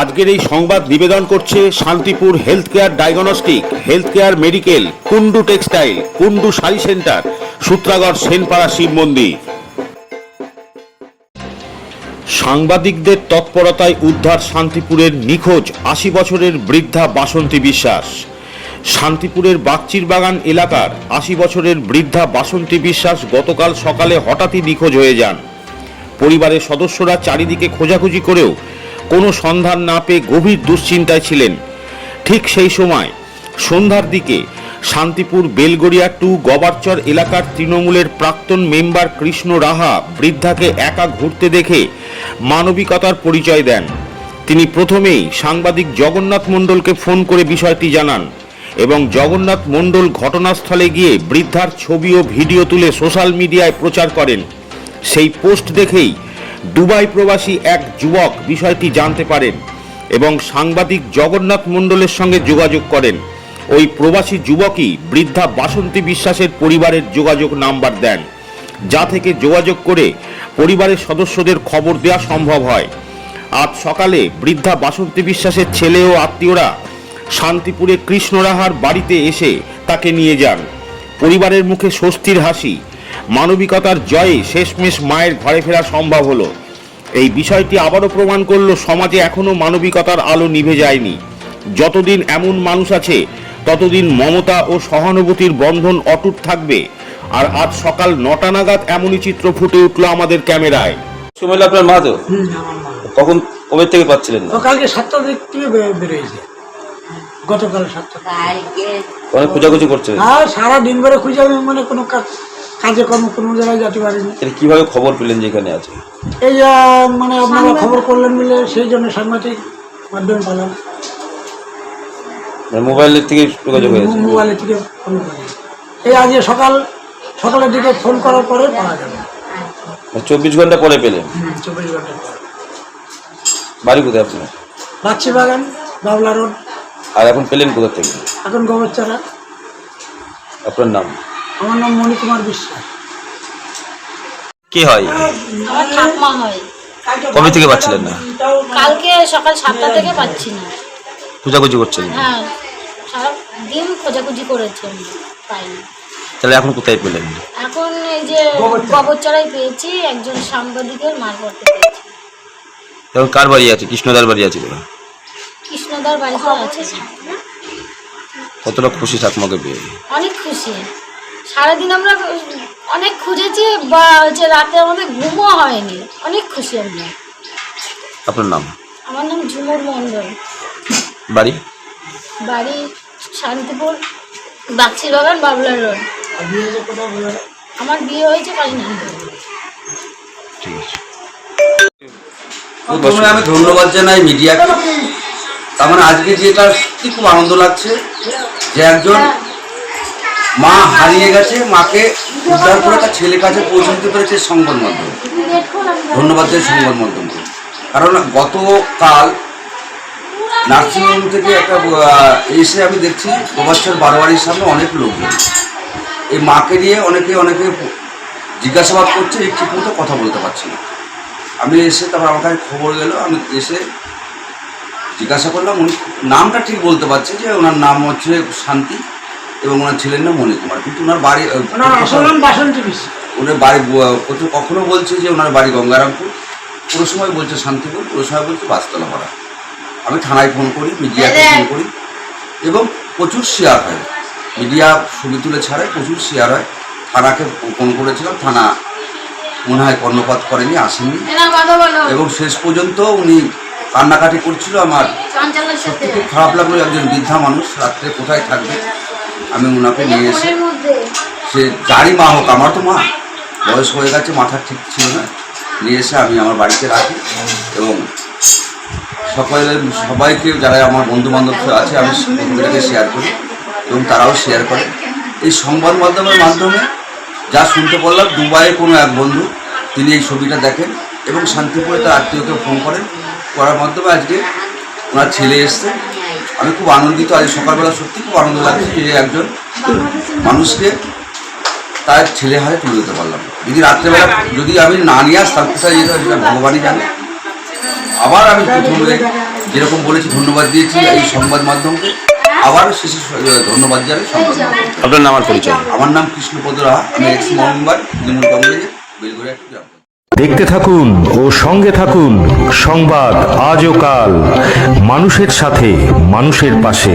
আজকের এই সংবাদ নিবেদন করছে Santipur health care diagnostic health care medical Kundu textile Kundu sari centre, Sutragarh Senpara Shiv মন্দির। সাংবাদিকদের তৎপরতায় উদ্ধার শান্তিপুরের নিখোঁজ আশি বছরের বৃদ্ধা বাসন্তী বিশ্বাস। শান্তিপুরের বাগচির বাগান এলাকার আশি বছরের বৃদ্ধা বাসন্তী বিশ্বাস গতকাল সকালে হঠাৎই নিখোঁজ হয়ে যান। পরিবারের সদস্যরা চারিদিকে খোঁজাখুঁজি করেও কোনো সন্ধান না পেয়ে গভীর দুশ্চিন্তায় ছিলেন। ঠিক সেই সময় সন্ধ্যার দিকে শান্তিপুর বেলগড়িয়া টু গবারচর এলাকার তৃণমূলের প্রাক্তন মেম্বার কৃষ্ণ রাহা বৃদ্ধাকে একা ঘুরতে দেখে মানবিকতার পরিচয় দেন। তিনি প্রথমেই সাংবাদিক জগন্নাথ মণ্ডলকে ফোন করে বিষয়টি জানান এবং জগন্নাথ মণ্ডল ঘটনাস্থলে গিয়ে বৃদ্ধার ছবি ও ভিডিও তুলে সোশ্যাল মিডিয়ায় প্রচার করেন। সেই পোস্ট দেখেই দুবাই প্রবাসী এক যুবক বিষয়টি জানতে পারেন এবং সাংবাদিক জগন্নাথ মণ্ডলের সঙ্গে যোগাযোগ করেন। ওই প্রবাসী যুবকই বৃদ্ধা বাসন্তী বিশ্বাসের পরিবারের যোগাযোগ নাম্বার দেন, যা থেকে যোগাযোগ করে পরিবারের সদস্যদের খবর দেওয়া সম্ভব হয়। আজ সকালে বৃদ্ধা বাসন্তী বিশ্বাসের ছেলে ও আত্মীয়রা শান্তিপুরে কৃষ্ণ রাহার বাড়িতে এসে তাকে নিয়ে যান। পরিবারের মুখে স্বস্তির হাসি মানবিকতার জয়ে শেষমেশ মায়ের ঘরে ফেরা সম্ভব হলো। এই বিষয়টি আবারও প্রমাণ করল সমাজে এখনও মানবিকতার আলো নিভে যায়নি। যতদিন এমন মানুষ আছে ততদিন মমতা ও সহানুভূতির বন্ধন অটুট থাকবে। আর আজ সকাল নটা নাগাদ এমনই চিত্র ফুটে উঠল আমাদের ক্যামেরায়। সময় আপনার মা তো। কখন কবে থেকে পাচ্ছিলেন না? কালকে সাতটা দিক থেকে গতকাল সাতটা। অনেক খোঁজাখুঁজি করছিলেন আর সারা দিন ভরে খুঁজে আমি মানে কোনো কাজ কাজে কর্ম কোনো জায়গায় যেতে পারিনি। তাহলে কীভাবে খবর পেলেন যে এখানে আছে? এই যে মানে আপনারা খবর করলেন বলে সেই জন্য সাংবাদিক মাধ্যমে পেলাম। মানে মোবাইলের থেকে যোগাযোগ হয়েছে? মোবাইলের থেকে ফোন এই আজকে সকাল সকালের দিকে ফোন করার পরে পাওয়া যাবে। মানে চব্বিশ ঘণ্টা পরে পেলেন? হুম, চব্বিশ ঘণ্টা পর। বাড়ি কোথায় আপনার? বাচ্চি বাগান বাবলা রোড। আর এখন পেলেন কোথা থেকে? এখন গোবরচারা। আপনার নাম? আমার নাম মণিকুমার বিশ্বাস। কি হয়? আমার ঠাকমা হয় কবে থেকে পাচ্ছিলেন না? কালকে সকাল সাতটা থেকে পাচ্ছি না। খোঁজাখুঁজি করছিলেন হ্যাঁ সারা দিন খোঁজাখুঁজি করেছি আমি পাইনি তাহলে এখন কোথায় পেলেন? এখন এই যে গোবরচড়াই পেয়েছি একজন সাংবাদিকের মারফতে পেয়েছি। এখন কার বাড়ি আছে? কৃষ্ণদার বাড়ি আছে কোথায় কৃষ্ণদার বাড়িতে আছে। কতটা খুশি ঠাকুমাকে পেয়ে? অনেক খুশি। সারাদিন আমরা অনেক খুঁজেছি বা হচ্ছে রাতে আমাদের ঘুমও হয়নি। অনেক খুশি আমরা। আপনার নাম? আমার নাম ঝুমুর মণ্ডল। বাড়ি? বাড়ি শান্তিপুর বাক্সি বাগান বাবলা রোড। আমার বিয়ে হয়েছে কালীনগর ঠিক আছে। প্রথমে আমি ধন্যবাদ জানাই মিডিয়াকে। তার মানে আজকে যেটা সত্যি খুব আনন্দ লাগছে যে একজন মা হারিয়ে গেছে, মাকে উদ্ধার করে তার ছেলের কাছে পৌঁছে দিতে পেরেছে সংবাদ মাধ্যম। ধন্যবাদ জানাই সংবাদ মাধ্যমকে। কারণ গতকাল নার্সিংহোম থেকে একটা এসে আমি দেখছি প্রবাসের বারোয়ারির সামনে অনেক লোক এই মাকে নিয়ে অনেকে অনেকে জিজ্ঞাসাবাদ করছে, এই ঠিকমতো কথা বলতে পারছি না। আমি এসে তারপর আমার কাছে খবর গেল, আমি এসে জিজ্ঞাসা করলাম, উনি নামটা ঠিক বলতে পারছি যে ওনার নাম হচ্ছে শান্তি। এবং ওনার ছেলের নাম মণিকুমার কিন্তু ওনার বাড়ি ওনার বাড়ি কত- কখনো বলছে যে ওনার বাড়ি গঙ্গারামপুর। কোনো সময় বলছে শান্তিপুর কোনো সময় বলছে বাসতলা পাড়া। আমি থানায় ফোন করি মিডিয়াকে ফোন করি। এবং প্রচুর শেয়ার হয়। মিডিয়া ছবি তুলে ছাড়ায় প্রচুর শেয়ার হয়। থানাকে ফোন করেছিলাম থানা মনে হয় কর্ণপাত করেনি আসেনি। এবং শেষ পর্যন্ত উনি কান্নাকাটি করছিল আমার। সত্যি খুব খারাপ লাগল একজন বৃদ্ধা মানুষ রাত্রে কোথায় থাকবে? আমি ওনাকে নিয়ে এসে সে যারই মা হোক আমার তো মা। বয়স হয়ে গেছে মাথা ঠিক ছিল না। নিয়ে এসে আমি আমার বাড়িতে রাখি। এবং সকলের সবাইকে যারা আমার বন্ধু বান্ধব আছে আমি ছবিটাকে শেয়ার করি এবং তারাও শেয়ার করে। এই সংবাদ মাধ্যমের মাধ্যমে যা শুনতে পারলাম দুবাইয়ে কোনো এক বন্ধু তিনি এই ছবিটা দেখেন এবং শান্তিপুরে তার আত্মীয়কে ফোন করেন। করার মাধ্যমে আজকে ওনার ছেলে এসছে। আমি খুব আনন্দিত আজ সকালবেলা সত্যি খুব আনন্দ লাগছে যে একজন মানুষকে তার ছেলে হাতে তুলে দিতে পারলাম যদি রাত্রেবেলা যদি আমি না নিয়ে আসতাম কোথায় যেতে সেটা ভগবানই জানে আবার আমি প্রথমে যেরকম বলেছি ধন্যবাদ দিয়েছি এই সংবাদ মাধ্যমকে আবার শেষে ধন্যবাদ জানাই সংবাদ। আপনার নাম আর পরিচয় আমার নাম কৃষ্ণপদ রাহা আমি এক্স মেম্বার তৃণমূল কংগ্রেসের বেলগড়িয়া টু গ্রাম। দেখতে থাকুন ও সঙ্গে থাকুন সংবাদ আজও কাল মানুষের সাথে মানুষের পাশে।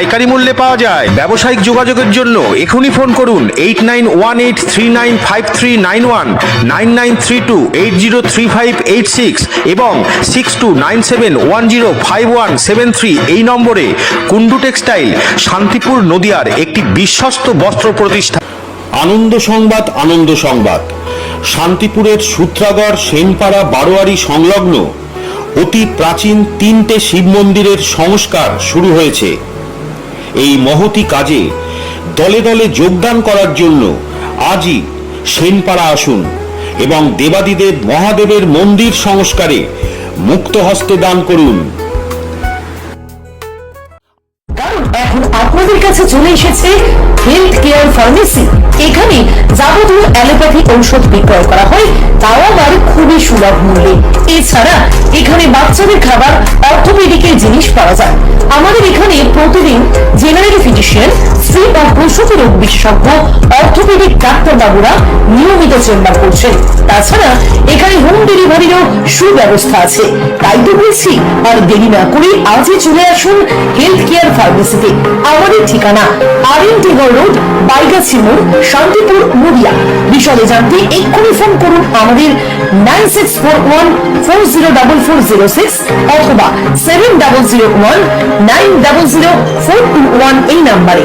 পাইকারি মূল্যে পাওয়া যায়। ব্যবসায়িক যোগাযোগের জন্য এখনই ফোন করুন eight nine one eight three nine five three nine one nine nine three two eight zero three five eight six এবং six two nine seven one zero five one seven three এই নম্বরে Kundu textile, Shantipur নদিয়ার একটি বিশ্বস্ত বস্ত্র প্রতিষ্ঠান। আনন্দ সংবাদ আনন্দ সংবাদ। শান্তিপুরের সূত্রাগড়, সেনপাড়া, বারোয়ারি সংলগ্ন অতি প্রাচীন তিনটে শিব মন্দিরের সংস্কার শুরু হয়েছে। এই মহতি কাজে দলে দলে যোগদান করার জন্য আজই সেনপাড়া আসুন এবং দেবাদিদেব মহাদেবের মন্দির সংস্কারে মুক্ত হস্তে দান করুন। আপনাদের কাছে চলে এসেছে হেলথ কেয়ার ফার্মেসি এখানে যাবতীয় অ্যালোপ্যাথিক ঔষধ বিক্রয় করা হয়, তাও আবার খুবই সুলভ মূল্যে। এছাড়া এখানে বাচ্চাদের খাবার অর্থোপেডিকের জিনিস পাওয়া যায়। আমাদের এখানে প্রতিদিন জেনারেল ফিজিশিয়ান, স্ত্রী ও প্রসূতি রোগ বিশেষজ্ঞ, অর্থোপেডিক ডাক্তারবাবুরা নিয়মিত চেম্বার করছেন। তাছাড়া এখানে হোম ডেলিভারিরও সুব্যবস্থা আছে। তাই তো বলছি, আর দেরি না করে আজই চলে আসুন হেলথ কেয়ার ফার্মেসিতে আমাদের ঠিকানা R N Tagore road, Baigachi মোড় শান্তিপুর, নদিয়া। বিশদে জানতে এক্ষুনি ফোন করুন আমাদের nine six four one four zero double four zero six অথবা seven double zero one nine double zero four two এই নাম্বারে।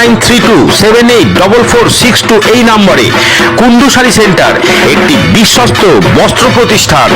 nine three two seven eight double four six two এই নম্বরে কুন্ডু শাড়ি সেন্টার, একটি বিশ্বস্ত বস্ত্র প্রতিষ্ঠান।